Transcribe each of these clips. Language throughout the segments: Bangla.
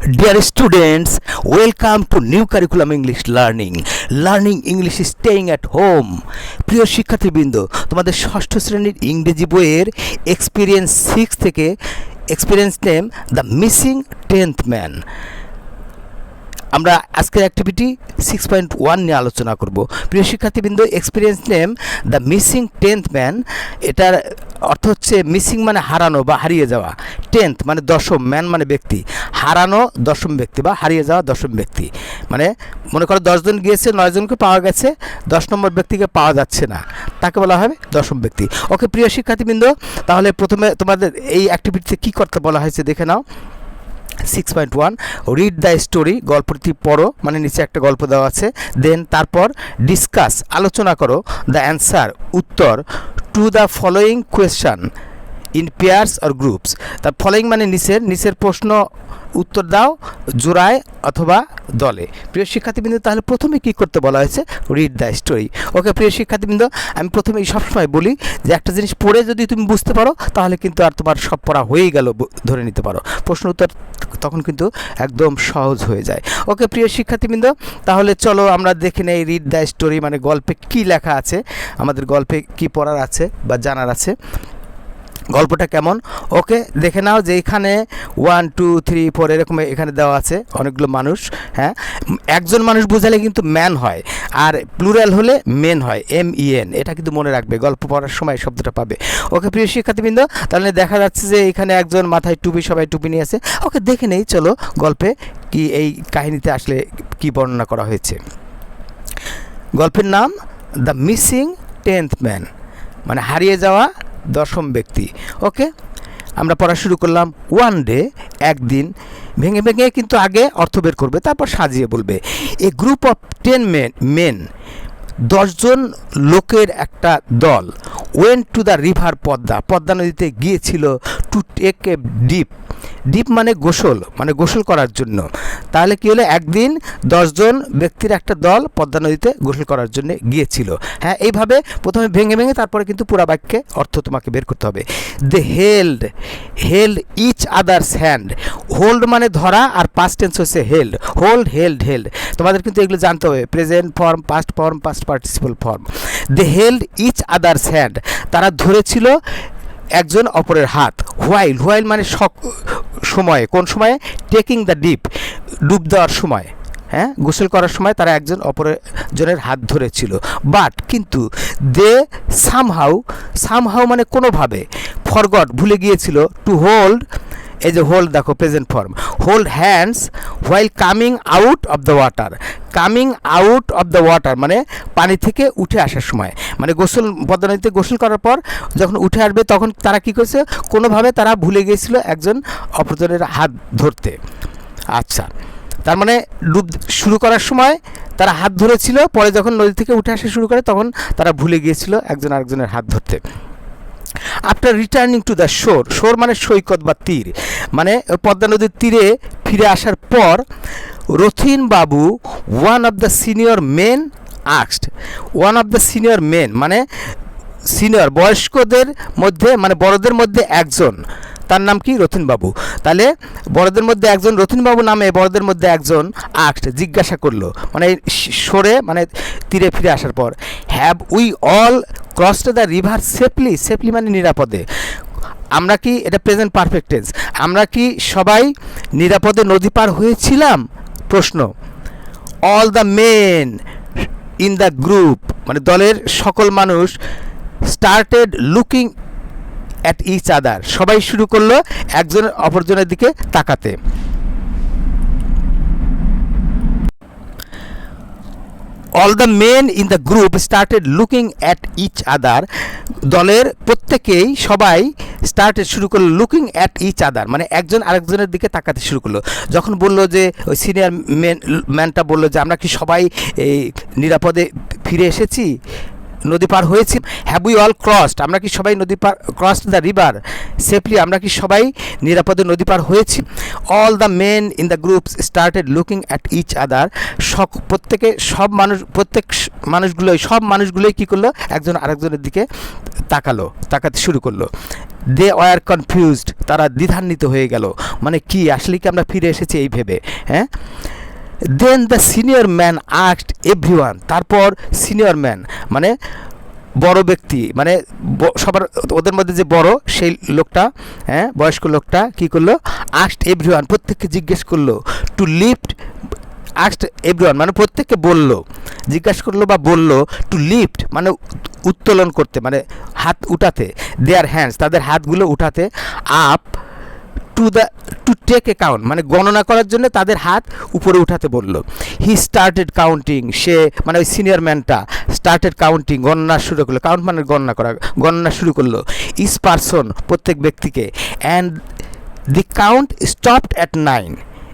Dear students, welcome to new curriculum English learning. Learning English is staying at home. প্রিয় শিক্ষার্থীবৃন্দ তোমাদের ষষ্ঠ শ্রেণির ইংরেজি বইয়ের এক্সপিরিয়েন্স সিক্স থেকে experience name the missing tenth man আমরা আজকের অ্যাক্টিভিটি সিক্স পয়েন্ট ওয়ান নিয়ে আলোচনা করব প্রিয় শিক্ষার্থীবৃন্দ experience name the missing tenth man এটার অর্থ হচ্ছে মিসিং মানে হারানো বা হারিয়ে যাওয়া। টেন্থ মানে দশম ম্যান মানে ব্যক্তি। হারানো দশম ব্যক্তি বা হারিয়ে যাওয়া দশম ব্যক্তি। মানে মনে করো দশজন গিয়েছে নয়জনকে পাওয়া গেছে, দশ নম্বর ব্যক্তিকে পাওয়া যাচ্ছে না। তাকে বলা হবে দশম ব্যক্তি। ওকে প্রিয় শিক্ষার্থীবৃন্দ, তাহলে প্রথমে তোমাদের এই অ্যাক্টিভিটিতে কী করতে বলা হয়েছে দেখে নাও। Six point one read the story গল্পটি পড়ো মানে নিচে একটা গল্প দেওয়া আছে। দেন তারপর ডিসকাস আলোচনা করো দ্য অ্যান্সার উত্তর to the following question in pairs or groups তার ফলোয়িং মানে নিচের নিচের প্রশ্ন উত্তর দাও, জোড়ায় অথবা দলে। প্রিয় শিক্ষার্থীবৃন্দ, তাহলে প্রথমে কি করতে বলা হয়েছে? রিড দ্য স্টোরি ওকে প্রিয় শিক্ষার্থীবৃন্দ, আমি প্রথমেই সবসময় বলি যে একটা জিনিস পড়ে যদি তুমি বুঝতে পারো, তাহলে কিন্তু আর তোমার সব পড়া হয়েই গেল ধরে নিতে পারো। প্রশ্ন উত্তর তখন কিন্তু একদম সহজ হয়ে যায়। ওকে প্রিয় শিক্ষার্থীবৃন্দ, তাহলে চলো আমরা দেখে নেই রিড দ্য স্টোরি মানে গল্পে কি লেখা আছে, আমাদের গল্পে কি পড়ার আছে বা জানার আছে। গল্পটা কেমন? ওকে, দেখে নাও যে এখানে ওয়ান টু থ্রি ফোর এরকম এখানে দেওয়া আছে অনেকগুলো মানুষ হ্যাঁ? একজন মানুষ বোঝালে কিন্তু ম্যান হয়, আর প্লুরাল হলে মেন হয় এম ই এন এটা কিন্তু মনে রাখবে, গল্প পড়ার সময় শব্দটা পাবে। ওকে, প্রিয় শিক্ষার্থীবৃন্দ, তাহলে দেখা যাচ্ছে যে এখানে একজন মাথায় টুপি, সবাই টুপি নিয়ে আছে ওকে, দেখে নেই, চলো গল্পে কি এই কাহিনীতে আসলে কি বর্ণনা করা হয়েছে। গল্পের নাম দ্য মিসিং টেন্থ ম্যান মানে হারিয়ে যাওয়া দশম ব্যক্তি। ওকে? আমরা পড়া শুরু করলাম ওয়ান ডে, একদিন। ভেঙে ভেঙে কিন্তু আগে অর্থ বের করবে, তারপর সাজিয়ে বলবে। A group of ten men men দশজন লোকের একটা দল went to the river Padma. Padma নদীতে গিয়েছিল to take a dip dip মানে গোসল মানে গোসল করার জন্য। তাহলে কি হলো? একদিন দশজন ব্যক্তির একটা দল পদ্মা নদীতে গোসল করার জন্য গিয়েছিল। হ্যাঁ এইভাবে প্রথমে ভেঙে ভেঙে তারপরে কিন্তু পুরা বাক্যে অর্থ তোমাকে বের করতে হবে। They held held each others hand hold মানে ধরা আর পাস্ট টেন্স হচ্ছে হেল্ড হোল্ড হেল্ড হেল্ড তোমাদের কিন্তু এগুলো জানতে হবে। Present form past form past participle form they held each others hand তারা ধরেছিল একজন অপরের হাত। হোয়াইল হোয়াইল মানে সময়ে। কোন সময়ে? টেকিং দ্য ডিপ, ডুব দেওয়ার সময়। হ্যাঁ? গোসল করার সময় তারা একজন অপরের জনের হাত ধরেছিল। বাট, কিন্তু দে সামহাউ সামহাউ মানে কোনোভাবে, ফরগট, ভুলে গিয়েছিল। টু হোল্ড এই যে হোল্ড দেখো present form hold hands while coming out of the water coming out of the water মানে পানি থেকে উঠে আসার সময়। মানে গোসল পদ্মা নদীতে গোসল করার পর যখন উঠে আসবে তখন তারা কী করেছে? কোনোভাবে তারা ভুলে গিয়েছিল একজন অপরজনের হাত ধরতে। আচ্ছা তার মানে ডুব, শুরু করার সময় তারা হাত ধরেছিল, পরে যখন নদী থেকে উঠে আসা শুরু করে তখন তারা ভুলে গিয়েছিল একজন আরেকজনের হাত ধরতে। আফটার রিটার্নিং টু দ্য শোর শোর মানে সৈকত বা তীর। মানে পদ্মা নদীর তীরে ফিরে আসার পর, Rathin babu one of the senior men আক্সড one of the senior men মানে সিনিয়র বয়স্কদের মধ্যে মানে বড়দের মধ্যে একজন। তার নাম কি? রথিনবাবু তাহলে বড়দের মধ্যে একজন রথিনবাবু নামে বড়দের মধ্যে একজন আক্ট জিজ্ঞাসা করল। মানে সরে মানে তীরে ফিরে আসার পর have we all crossed the river safely safely মানে নিরাপদে। আমরা কি, এটা প্রেজেন্ট পারফেক্টেন্স আমরা কি সবাই নিরাপদে নদী পার হয়েছিলাম? প্রশ্ন। All the men in the group মানে দলের সকল মানুষ started looking at each other সবাই শুরু করল একজন অপরজনের দিকে তাকাতে। All the men in the group started looking at each other দলের প্রত্যেকেই সবাই স্টার্টেড শুরু করল লুকিং অ্যাট ইচ আদার মানে একজন আরেকজনের দিকে তাকাতে শুরু করল। যখন বলল যে, ওই সিনিয়র ম্যান ম্যানটা বলল যে, আমরা কি সবাই এই নিরাপদে ফিরে এসেছি? নদী পার হয়েছি। হ্যাভ উই অল ক্রসড আমরা কি সবাই নদী পার ক্রসড দ্য রিভার সেফলি আমরা কি সবাই নিরাপদে নদী পার হয়েছি? All the men in the groups started looking at each other সক, প্রত্যেকে, সব মানুষ, প্রত্যেক মানুষগুলোই, সব মানুষগুলোই কী করল? একজন আরেকজনের দিকে তাকালো, তাকাতে শুরু করল। দে ওয়ার কনফিউজড তারা দ্বিধান্বিত হয়ে গেল। মানে কি, আসলে কি আমরা ফিরে এসেছি এই ভেবে? হ্যাঁ? Then the senior man asked everyone তারপর সিনিয়র ম্যান মানে বড় ব্যক্তি মানে সবার, ওদের মধ্যে যে বড়, সেই লোকটা হ্যাঁ বয়স্ক লোকটা কি করল? আস্ট এভরিওয়ান প্রত্যেককে জিজ্ঞেস করল টু লিফট আস্ট এভরিওয়ান মানে প্রত্যেককে বলল, জিজ্ঞাসা করল বা বলল টু লিফট মানে উত্তোলন করতে মানে হাত উঠাতে দেয়ার হ্যান্ডস তাদের হাতগুলো উঠাতে up to the to take a count মানে গণনা করার জন্য তাদের হাত উপরে উঠাতে বলল। হি স্টার্টেড কাউন্টিং সে মানে ওই সিনিয়র ম্যানটা স্টার্টেড কাউন্টিং গণনা শুরু করল। কাউন্ট মানে গণনা করা, গণনা শুরু করল। ইস পারসন প্রত্যেক ব্যক্তিকে and the count stopped at nine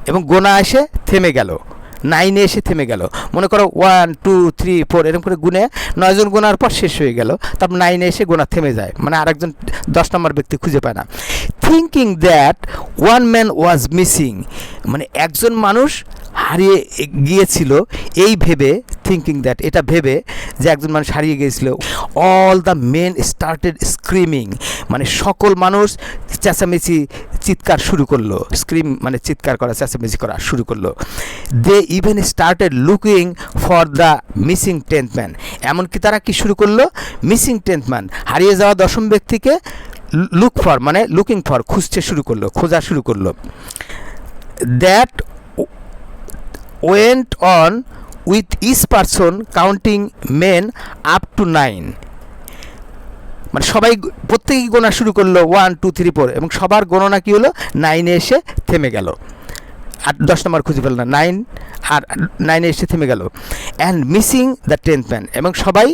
এবং গোনা এসে থেমে গেল। নাইনে এসে থেমে গেল। মনে করো ওয়ান টু থ্রি ফোর এরকম করে গুনে নয়জন গোনার পর শেষ হয়ে গেল। তারপর নাইনে এসে গোনা থেমে যায়। মানে আরেকজন দশ নম্বর ব্যক্তি খুঁজে পায় না। Thinking that one man was missing মানে একজন মানুষ হারিয়ে গিয়েছিল, এই ভেবে থিঙ্কিং দ্যাট এটা ভেবে যে একজন মানুষ হারিয়ে গিয়েছিল। All the men started screaming মানে সকল মানুষ চেঁচামেচি চিৎকার শুরু করল স্ক্রিম মানে চিৎকার করা, চেঁচামেচি করা শুরু করল। They even started looking for the missing tenth man এমনকি তারা কি শুরু করল? মিসিং টেন্থ ম্যান হারিয়ে যাওয়া দশম ব্যক্তিকে লুক ফর মানে লুকিং ফর খুঁজতে শুরু করল, খোঁজা শুরু করল। That went on with each person counting men up to nine মানে সবাই প্রত্যেকেই গোনা শুরু করল ওয়ান টু থ্রি ফোর এবং সবার গণনা কী হলো? নাইনে এসে থেমে গেল। আর দশ নম্বর খুঁজে পেল না নাইন আর নাইনে এসে থেমে গেল। And missing the tenth man এবং সবাই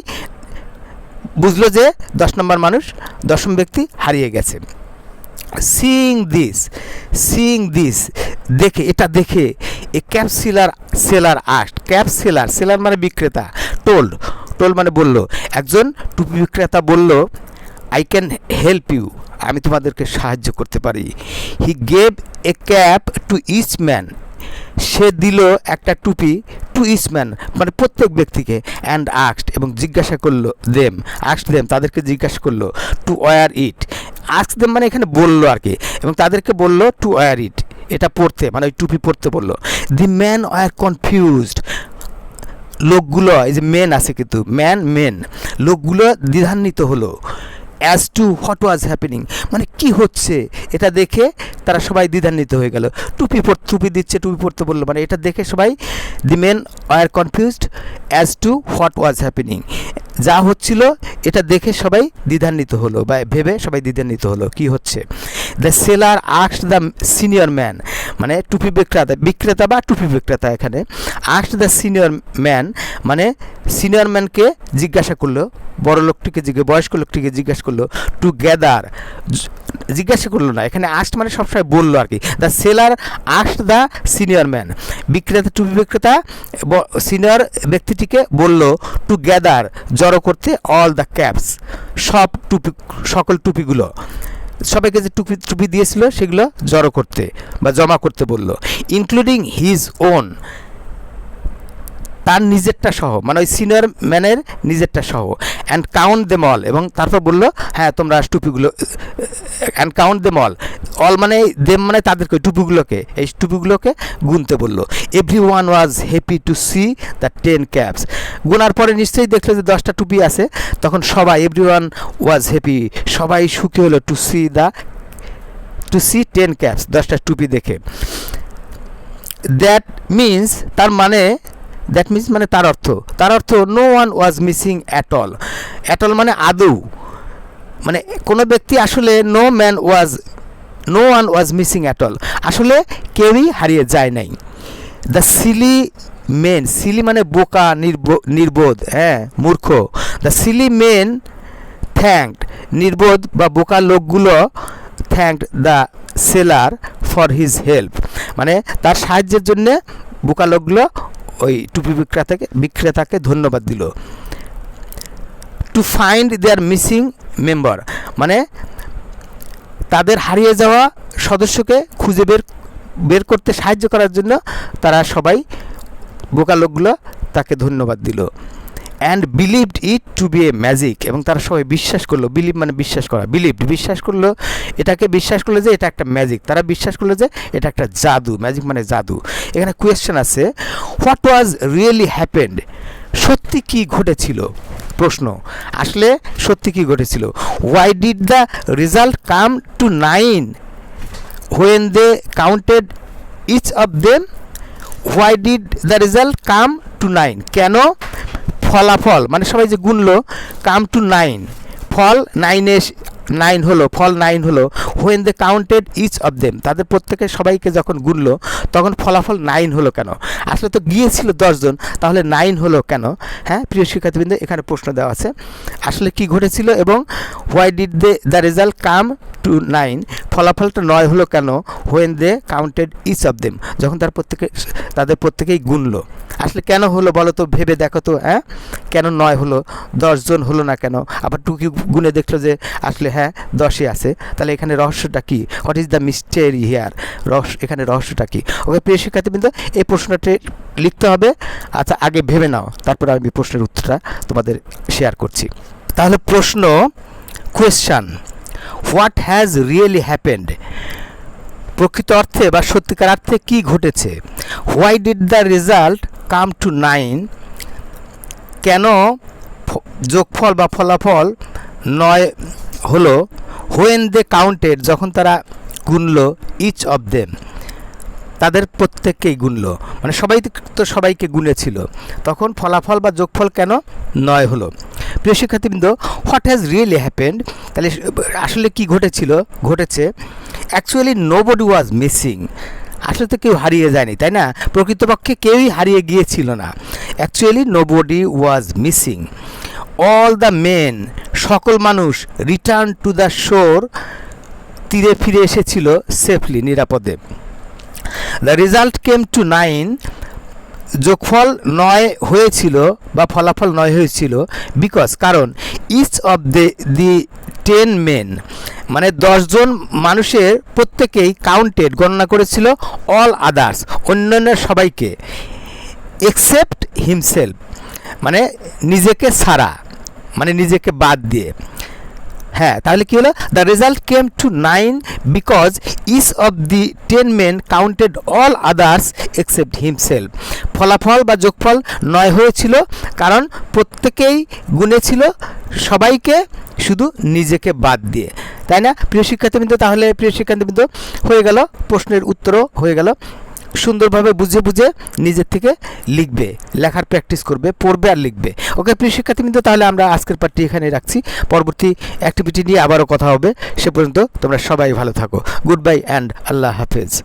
বুঝলো যে দশ নম্বর মানুষ, দশম ব্যক্তি হারিয়ে গেছে। সিং দিস সিং দিস দেখে, এটা দেখে a cap seller seller asked cap seller seller মানে বিক্রেতা টোল টোল মানে বলল। একজন টুপি বিক্রেতা বলল আই ক্যান হেল্প ইউ আমি তোমাদেরকে সাহায্য করতে পারি। He gave a cap to each man সে দিল একটা টুপি টু ইচ ম্যান মানে প্রত্যেক ব্যক্তিকে অ্যান্ড আক্সড এবং জিজ্ঞাসা করল দেম আক্সড দেম তাদেরকে জিজ্ঞাসা করল টু ওয়ার ইট আক্স দেম মানে এখানে বলল আর কি, এবং তাদেরকে বলল টু ওয়ার ইট এটা পড়তে মানে ওই টুপি পড়তে বলল। দি ম্যান ওয়ার কনফিউজড লোকগুলো, এই যে মেন আছে কিন্তু ম্যান মেন লোকগুলো দ্বিধান্বিত হলো। As to what was happening মানে কি হচ্ছে? এটা দেখে তারা সবাই দ্বিধান্বিত হয়ে গেল। টুপি পর, টুপি দিচ্ছে, টুপি পরতে বলল। মানে এটা দেখে সবাই the men are confused as to what was happening যা হচ্ছিল, এটা দেখে সবাই দ্বিধান্বিত হলো বা ভেবে সবাই দ্বিধান্বিত হলো। কি হচ্ছে? The seller আক্স the senior man মানে টুপি বিক্রেতা বিক্রেতা বা টুপি বিক্রেতা এখানে আক্স দ্য সিনিয়র ম্যান মানে সিনিয়র ম্যানকে জিজ্ঞাসা করল, বড় লোকটিকে জিজ্ঞেস, বয়স্ক লোকটিকে জিজ্ঞাসা করল টু গ্যাদার জিজ্ঞাসা করল না, এখানে আস্ট মানে সবসময় বলল আর কি। The seller asked the senior man বিক্রেতা, টুপি বিক্রেতা সিনিয়র ব্যক্তিটিকে বলল টু গ্যাদার জড়ো করতে অল দ্য ক্যাপস সব টুপি, সকল টুপিগুলো। সবাইকে যে টুপি টুপি দিয়েছিল সেগুলো জড়ো করতে বা জমা করতে বলল ইনক্লুডিং হিজ ওন তার নিজেরটা সহ মানে ওই সিনিয়র ম্যানের নিজেরটা সহ অ্যান্ড কাউন্ট দেম অল এবং তারপর বলল হ্যাঁ তোমরা টুপিগুলো and count them all all মানে দেম মানে তাদেরকে, টুপিগুলোকে, এই টুপিগুলোকে গুনতে বলল। Everyone was happy to see the ten caps গোনার পরে নিশ্চয়ই দেখল যে দশটা টুপি আছে, তখন সবাই এভরি ওয়ান ওয়াজ হ্যাপি সবাই সুখী হলো to see the to see ten caps দশটা টুপি দেখে। দ্যাট মিন্স তার মানে দ্যাট মিন্স মানে তার অর্থ। তার অর্থ no one was missing at all at all মানে আদৌ। মানে কোনো ব্যক্তি আসলে no man was no one was missing at all আসলে কেউই হারিয়ে যায় নাই। দ্য সিলি মেন সিলি মানে বোকা, নির্ব- নির্বোধ হ্যাঁ মূর্খ। দ্য সিলি মেন থ্যাঙ্কড নির্বোধ বা বোকা লোকগুলো thanked the seller for his help মানে তার সাহায্যের জন্যে বোকা লোকগুলো ওই টুপি বিক্রেতাকে বিক্রেতাকে ধন্যবাদ দিল। To find their missing member মানে তাদের হারিয়ে যাওয়া সদস্যকে খুঁজে বের বের করতে সাহায্য করার জন্য তারা সবাই বোকা লোকগুলো তাকে ধন্যবাদ দিল। And believed it to be a magic এবং তারা সবাই বিশ্বাস করল বিলিভ মানে বিশ্বাস করা বিলিভড বিশ্বাস করল, এটাকে বিশ্বাস করল যে এটা একটা ম্যাজিক তারা বিশ্বাস করল যে এটা একটা জাদু ম্যাজিক মানে জাদু। এখানে কোয়েশ্চেন আছে হোয়াট ওয়াজ রিয়েলি হ্যাপেন্ড সত্যি কি ঘটেছিল? প্রশ্ন। আসলে সত্যি কি ঘটেছিল? Why did the result come to nine when they counted each of them why did the result come to nine কেন? ফলাফল মানে সবাই যে গুনলো কাম টু নাইন ফল নাইনে নাইন হলো, ফল নাইন হলো। When they counted each of them তাদের প্রত্যেকে সবাইকে যখন গুনলো, তখন ফলাফল নাইন হলো কেন? আসলে তো গিয়েছিল দশজন তাহলে নাইন হলো কেন? হ্যাঁ প্রিয় শিক্ষার্থীবৃন্দ, এখানে প্রশ্ন দেওয়া আছে। আসলে কি ঘটেছিল এবং why did they the result come to nine ফলাফলটা নয় হলো কেন? When they counted each of them যখন তার প্রত্যেকে তাদের প্রত্যেকেই গুনলো। আসলে কেন হলো বলো তো, ভেবে দেখো তো হ্যাঁ? কেন নয় হলো দশজন হলো না কেন? আবার টুকি গুনে দেখল যে আসলে হ্যাঁ দশই আছে। তাহলে এখানে রহস্যটা কি? What is the mystery here রহস্য এখানে রহস্যটা কি? ওকে, প্রিয় শিক্ষার্থীবৃন্দ, এই প্রশ্নটি লিখতে হবে। আচ্ছা আগে ভেবে নাও। তারপর আমি প্রশ্নের উত্তরটা তোমাদের শেয়ার করছি। তাহলে প্রশ্ন question what has really happened প্রকৃত অর্থে বা সত্যিকার অর্থে কি ঘটেছে? Why did the result come to nine কেন যোগফল বা ফলাফল নয় হলো হোয়েন দে কাউন্টেড যখন তারা গুনলো ইচ অফ দেম তাদের প্রত্যেককেই গুনলো। মানে সবাই তো সবাইকে গুনেছিল। তখন ফলাফল বা যোগফল কেন নয় হলো। প্রিয় শিক্ষার্থীবৃন্দ হোয়াট হ্যাজ রিয়েলি হ্যাপেন্ড তাহলে, আসলে কি ঘটেছিল? ঘটেছে actually nobody was missing আসলে তো কেউ হারিয়ে যায়নি, তাই না? প্রকৃতপক্ষে কেউই হারিয়ে গিয়েছিল না। Actually nobody was missing all the men সকল মানুষ রিটার্ন টু দ্য শোর তীরে ফিরে এসেছিল সেফলি নিরাপদে। The result came to nine যোগফল নয় হয়েছিল বা ফলাফল নয় হয়েছিল বিকজ কারণ each of the the ten men মানে দশজন মানুষের প্রত্যেকেই কাউন্টেড গণনা করেছিল অল আদার্স অন্যান্য সবাইকে এক্সেপ্ট হিমসেলফ মানে নিজেকে ছাড়া মানে নিজেকে বাদ দিয়ে। হ্যাঁ তাহলে কি হলো? The result came to nine because is of the ten men counted all others except himself ফলাফল বা যোগফল নয় হয়েছিল, কারণ প্রত্যেকেই গুনেছিল সবাইকে শুধু নিজেকে বাদ দিয়ে। তাই না? প্রিয় শিক্ষার্থীবৃন্দ, তাহলে প্রিয় শিক্ষার্থীবৃন্দ, হয়ে গেল প্রশ্নের উত্তরও, হয়ে গেল। সুন্দরভাবে বুঝে বুঝে নিজের থেকে লিখবে, লেখার প্র্যাকটিস করবে, পড়বে আর লিখবে। ওকে প্রিয় শিক্ষার্থীবৃন্দ, তাহলে আমরা আজকের পার্টি এখানে রাখছি। পরবর্তী অ্যাক্টিভিটি নিয়ে আবারও কথা হবে। সে পর্যন্ত তোমরা সবাই ভালো থাকো। গুড বাই অ্যান্ড আল্লাহ হাফেজ।